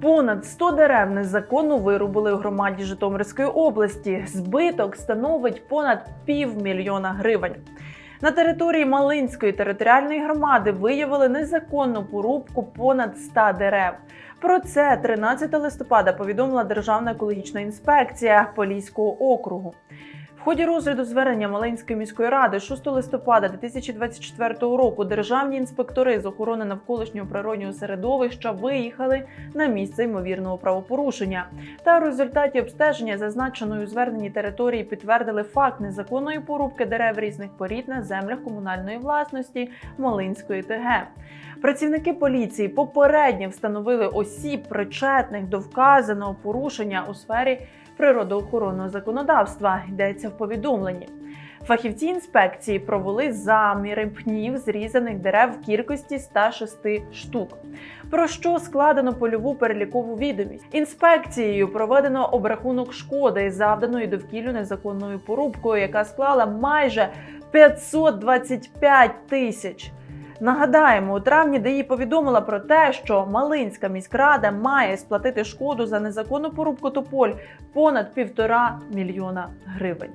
Понад 100 дерев незаконно вирубили у громаді Житомирської області. Збиток становить понад півмільйона гривень. На території Малинської територіальної громади виявили незаконну порубку понад 100 дерев. Про це 13 листопада повідомила Державна екологічна інспекція Поліського округу. В ході розгляду звернення Малинської міської ради 6 листопада 2024 року державні інспектори з охорони навколишнього природнього середовища виїхали на місце ймовірного правопорушення. Та у результаті обстеження зазначеної у зверненні території підтвердили факт незаконної порубки дерев різних порід на землях комунальної власності Малинської ТГ. Працівники поліції попередньо встановили осіб, причетних до вказаного порушення у сфері природоохоронного законодавства. Йдеться в повідомленні. Фахівці інспекції провели заміри пнів зрізаних дерев в кількості 106 штук. Про що складено польову перелікову відомість. Інспекцією проведено обрахунок шкоди, завданої довкіллю незаконною порубкою, яка склала майже 525 тисяч. Нагадаємо, у травні ДІ повідомила про те, що Малинська міськрада має сплатити шкоду за незаконну порубку тополь понад півтора мільйона гривень.